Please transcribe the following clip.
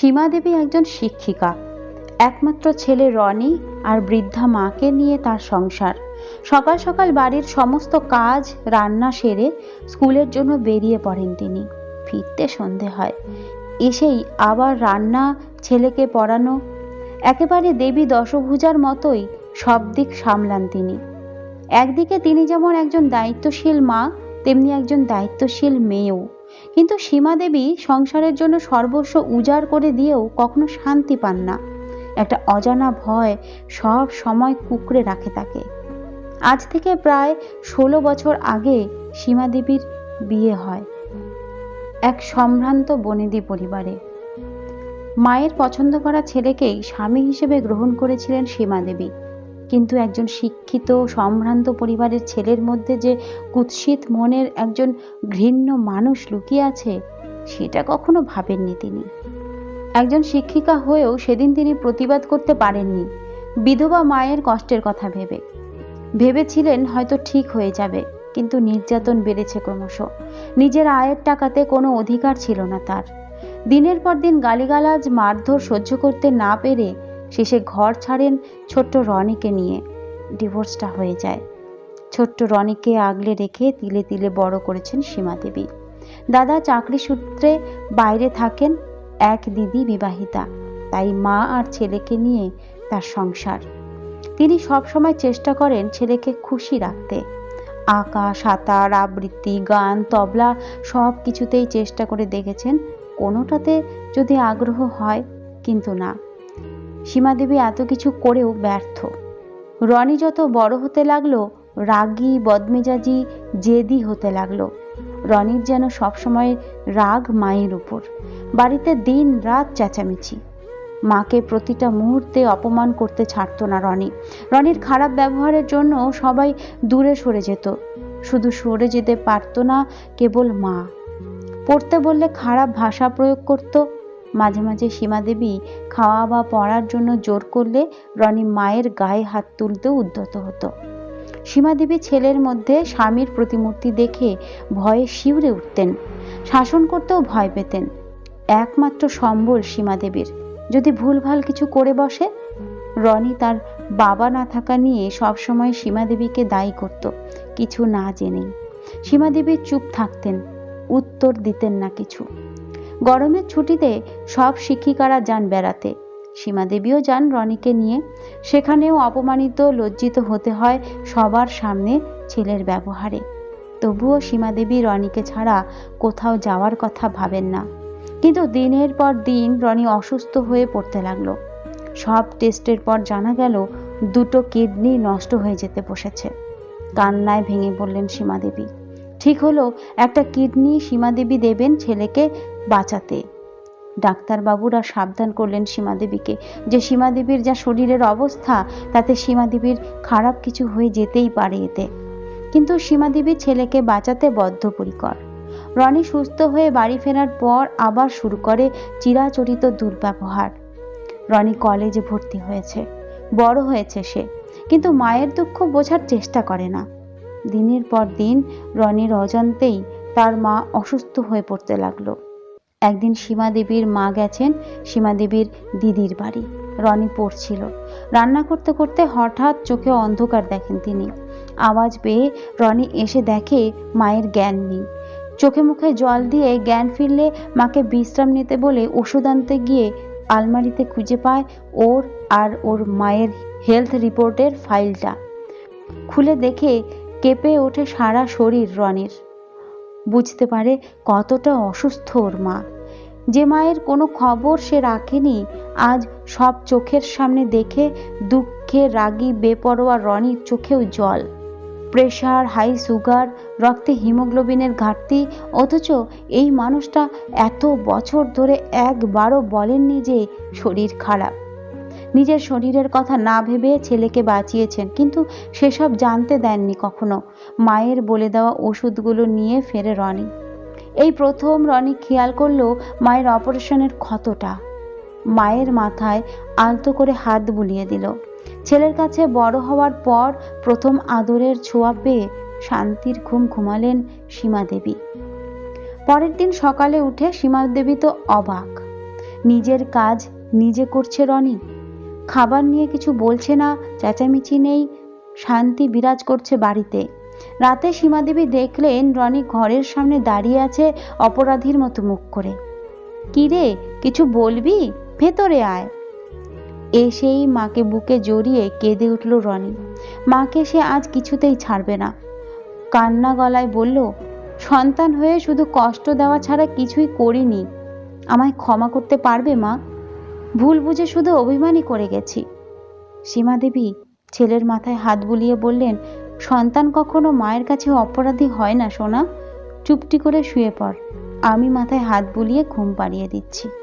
সীমা দেবী একজন শিক্ষিকা। একমাত্র ছেলে রনি আর বৃদ্ধা মাকে নিয়ে তার সংসার। সকাল সকাল বাড়ির সমস্ত কাজ, রান্না সেরে স্কুলের জন্য বেরিয়ে পড়েন তিনি। ফিরতে সন্ধে হয়। এসেই আবার রান্না, ছেলেকে পড়ানো, একেবারে দেবী দশভুজার মতোই সব দিক সামলান তিনি। একদিকে তিনি যেমন একজন দায়িত্বশীল মা, তেমনি একজন দায়িত্বশীল মেয়েও। কিন্তু সীমা দেবী সংসারের জন্য সর্বস্ব উজাড় করে দিয়েও কখনো শান্তি পান না। একটা অজানা ভয় সব সময় কুকড়ে রাখে তাকে। আজ থেকে প্রায় ষোলো বছর আগে সীমা দেবীর বিয়ে হয় এক সম্ভ্রান্ত বনেদি পরিবারে। মায়ের পছন্দ করা ছেলেকেই স্বামী হিসেবে গ্রহণ করেছিলেন সীমা দেবী। কিন্তু একজন শিক্ষিত, সম্ভ্রান্ত পরিবারের ছেলের মধ্যে যে কুৎসিত মনের একজন ঘৃণ্য মানুষ লুকিয়ে আছে, সেটা কখনো ভাবেননি তিনি। একজন শিক্ষিকা হয়েও সেদিন তিনি প্রতিবাদ করতে পারেননি, বিধবা মায়ের কষ্টের কথা ভেবে। ভেবেছিলেন হয়তো ঠিক হয়ে যাবে, কিন্তু নির্যাতন বেড়েছে ক্রমশ। নিজের আয়ের টাকাতে কোনো অধিকার ছিল না তার। দিনের পর দিন গালিগালাজ, মারধর সহ্য করতে না পেরে শেষে ঘর ছাড়েন ছোট্ট রনিকে নিয়ে। ডিভোর্সটা হয়ে যায়। ছোট্ট রনিকে আগলে রেখে তিলে তিলে বড় করেছেন সীমা দেবী। দাদা চাকরি সূত্রে বাইরে থাকেন এক দিদি বিবাহিতা। তাই মা আর ছেলেকে নিয়ে তার সংসার। তিনি সবসময় চেষ্টা করেন ছেলেকে খুশি রাখতে। আঁকা সাঁতার আবৃত্তি, গান, তবলা সব কিছুতেই চেষ্টা করে দেখেছেন, কোনোটাতে যদি আগ্রহ হয়, কিন্তু না। সীমা দেবী এত কিছু করেও ব্যর্থ। রনি যত বড় হতে লাগল, রাগী, বদমেজাজি, জেদি হতে লাগল। রনির যেন সবসময় রাগ মায়ের উপর। বাড়িতে দিন রাত চেঁচামেচি। মাকে প্রতিটা মুহূর্তে অপমান করতে ছাড়তো না রনি। রনির খারাপ ব্যবহারের জন্য সবাই দূরে সরে যেত। শুধু সরে যেতে পারতো না কেবল মা। পড়তে বললে খারাপ ভাষা প্রয়োগ করত মাঝে মাঝে সীমা দেবী খাওয়া বা পড়ার জন্য জোর করলে রনি মায়ের গায়ে হাত তুলতেও উদ্যত হতো। সীমা দেবী ছেলের মধ্যে স্বামীর প্রতিমূর্তি দেখে ভয়ে শিউরে উঠতেন, শাসন করতেও ভয় পেতেন। একমাত্র সম্বল সীমা দেবীর। যদি ভুলভাল কিছু করে বসে, রনি তার বাবা না থাকা নিয়ে সবসময় সীমা দেবীকে দায়ী করত, কিছু না জেনেই। সীমা দেবী চুপ থাকতেন, উত্তর দিতেন না কিছু। গরমের ছুটিতে সব শিক্ষিকারা যান বেড়াতে। সীমা দেবীও যান রনিকে নিয়ে। সেখানেও অপমানিত, লজ্জিত হতে হয় সবার সামনে ছেলের ব্যবহারে। তবুও সীমা দেবী রনিকে ছাড়া কোথাও যাওয়ার কথা ভাবেন না। কিন্তু দিনের পর দিন রনি অসুস্থ হয়ে পড়তে লাগল। সব টেস্টের পর জানা গেল, দুটো কিডনি নষ্ট হয়ে যেতে বসেছে। কান্নায় ভেঙে পড়লেন সীমা দেবী। ঠিক হলো, একটা কিডনি সীমা দেবী দেবেন ছেলেকে বাঁচাতে। ডাক্তারবাবুরা সাবধান করলেন সীমা দেবীকে যে সীমা দেবীর যা শরীরের অবস্থা, তাতে সীমা দেবীর খারাপ কিছু হয়ে যেতেই পারে এতে। কিন্তু সীমা দেবী ছেলেকে বাঁচাতে বদ্ধপরিকর। রনি সুস্থ হয়ে বাড়ি ফেরার পর আবার শুরু করে চিরাচরিত দুর্ব্যবহার। রনি কলেজে ভর্তি হয়েছে। বড় হয়েছে সে, কিন্তু মায়ের দুঃখ বোঝার চেষ্টা করে না। দিনের পর দিন রনির অজান্তেই তার মা অসুস্থ হয়ে পড়তে লাগল। একদিন সীমা দেবীর মা গেছেন, সীমা দেবীর দিদির বাড়ি। রনি পড়ছিল। রান্না করতে করতে হঠাৎ চোখে অন্ধকার দেখেন তিনি। আওয়াজ পেয়ে রনি এসে দেখে মায়ের জ্ঞান নেই। চোখে মুখে জল দিয়ে জ্ঞান ফিরলে মাকে বিশ্রাম নিতে বলে ওষুধ আনতে গিয়ে আলমারিতে খুঁজে পায় ওর আর ওর মায়ের হেলথ রিপোর্টের ফাইলটা। খুলে দেখে কেঁপে ওঠে সারা শরীর রনির। বুঝতে পারে কতটা অসুস্থ ওর মা। যে মায়ের কোনো খবর সে রাখেনি, আজ সব চোখের সামনে দেখে দুঃখে রাগী, বেপরোয়া রনির চোখেও জল। প্রেশার, হাই সুগার, রক্তে হিমোগ্লোবিনের ঘাটতি, অথচ এই মানুষটা এত বছর ধরে একবারও বলেননি যে শরীর খারাপ। নিজের শরীরের কথা না ভেবে ছেলেকে বাঁচিয়েছেন, কিন্তু সেসব জানতে দেননি কখনো। মায়ের বলে দেওয়া ওষুধগুলো নিয়ে ফেরে রনি। এই প্রথম রনি খেয়াল করল মায়ের অপারেশনের ক্ষতটা। মায়ের মাথায় আলতো করে হাত বুলিয়ে দিল। ছেলের কাছে বড় হওয়ার পর প্রথম আদরের ছোঁয়া পেয়ে শান্তির ঘুম ঘুমালেন সীমা দেবী। পরের দিন সকালে উঠে সীমা দেবী তো অবাক। নিজের কাজ নিজে করছে রনি খাবার নিয়ে কিছু বলছে না, চেঁচামেচি নেই, শান্তি বিরাজ করছে বাড়িতে। রাতে সীমাদেবী দেখলেন রনি ঘরের সামনে দাঁড়িয়ে আছে অপরাধীর মতো মুখ করে। কিরে কিছু বলবি? ভেতরে আয়। এসেই মাকে বুকে জড়িয়ে কেঁদে উঠল রনি। মাকে সে আজ কিছুতেই ছাড়বে না। কান্না গলায় বলল, সন্তান হয়ে শুধু কষ্ট দেওয়া ছাড়া কিছুই করিনি। আমায় ক্ষমা করতে পারবে মা? ভুল বুঝে শুধু অভিমানই করে গেছি। সীমা দেবী ছেলের মাথায় হাত বুলিয়ে বললেন, সন্তান কখনো মায়ের কাছে অপরাধী হয় না, সোনা। চুপটি করে শুয়ে পড়। আমি মাথায় হাত বুলিয়ে ঘুম পাড়িয়ে দিচ্ছি।